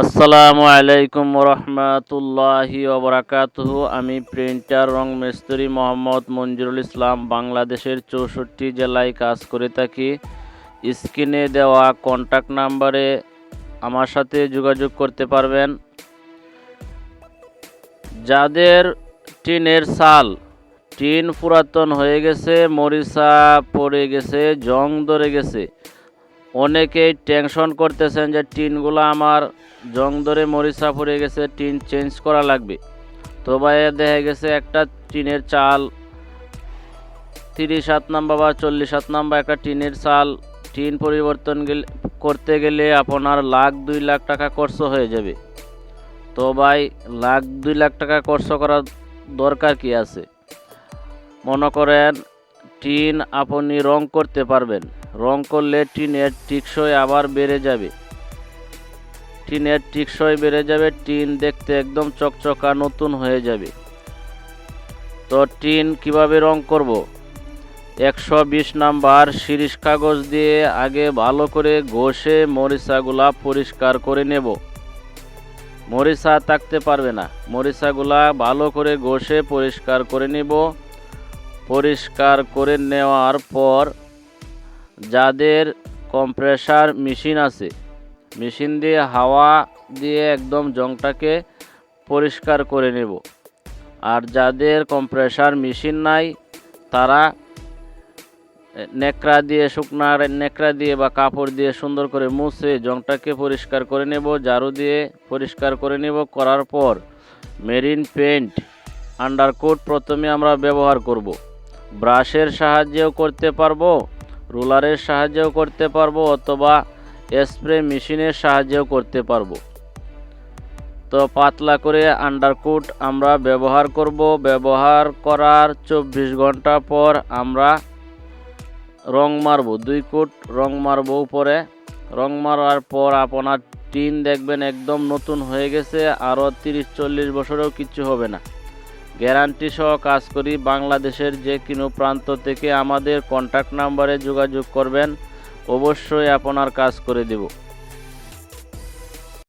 আসসালামু আলাইকুম রহমতুল্লাহি ওবরাকাতুহ। আমি প্রিন্টার রং মিস্ত্রি মোহাম্মদ মঞ্জুরুল ইসলাম, বাংলাদেশের চৌষট্টি জেলায় কাজ করে থাকি। স্ক্রিনে দেওয়া কন্ট্যাক্ট নাম্বারে আমার সাথে যোগাযোগ করতে পারবেন। যাদের টিনের সাল, টিন পুরাতন হয়ে গেছে, মরিচা পড়ে গেছে, জং ধরে গেছে অনেকেই টেনশন করতেছেন যে টিনগুলো আমার জং ধরে মরিচা পড়ে গেছে, টিন চেঞ্জ করা লাগবে। তো ভাই দেখা গেছে একটা টিনের চাল, তিরিশ সাত নাম্বার বা চল্লিশ সাত নাম্বার একটা টিনের চাল, টিন পরিবর্তন গেলে, করতে গেলে আপনার লাখ দুই লাখ টাকা খরচ হয়ে যাবে। তো ভাই, লাখ দুই লাখ টাকা খরচ করার দরকার কি আছে? মনে করেন টিন আপনি রং করতে পারবেন। রং করলে টিনের টিকসই আবার বেড়ে যাবে। টিনের টিকসই বেড়ে যাবে, টিন দেখতে একদম চকচকা নতুন হয়ে যাবে। তো টিন কীভাবে রং করব? একশো বিশ নাম্বার শিরিষ কাগজ দিয়ে আগে ভালো করে ঘষে মরিচাগুলা পরিষ্কার করে নেব। মরিচা থাকতে পারবে না। মরিচাগুলা ভালো করে ঘষে পরিষ্কার করে নেব। পরিষ্কার করে নেওয়ার পর যাদের কম্প্রেসার মেশিন আছে, মেশিন দিয়ে হাওয়া দিয়ে একদম জংটাকে পরিষ্কার করে নেব। আর যাদের কম্প্রেসার মেশিন নাই, তারা নেকড়া দিয়ে শুকনা নেকড়া দিয়ে বা কাপড় দিয়ে সুন্দর করে মুছে জংটাকে পরিষ্কার করে নেব, ঝাড়ু দিয়ে পরিষ্কার করে নেব। করার পর মেরিন পেন্ট আন্ডারকোট প্রথমে আমরা ব্যবহার করব। ব্রাশের সাহায্যেও করতে পারব। রোলারের সাহায্যেও করতে পারব অথবা স্প্রে মেশিনের সাহায্যেও করতে পারব। তো পাতলা করে আন্ডারকুট আমরা ব্যবহার করব। ব্যবহার করার চব্বিশ ঘণ্টা পর আমরা রং মারবো, দুই কোট রং মারবো উপরে। রং মারার পর আপনার টিন দেখবেন একদম নতুন হয়ে গেছে আরও তিরিশ চল্লিশ বছরেও কিচ্ছু হবে না। গ্যারান্টি সহ কাজ করি, বাংলাদেশের যে কোনো প্রান্ত থেকে আমাদের কন্ট্যাক্ট নাম্বারে যোগাযোগ করবেন। অবশ্যই আপনার কাজ করে দেব।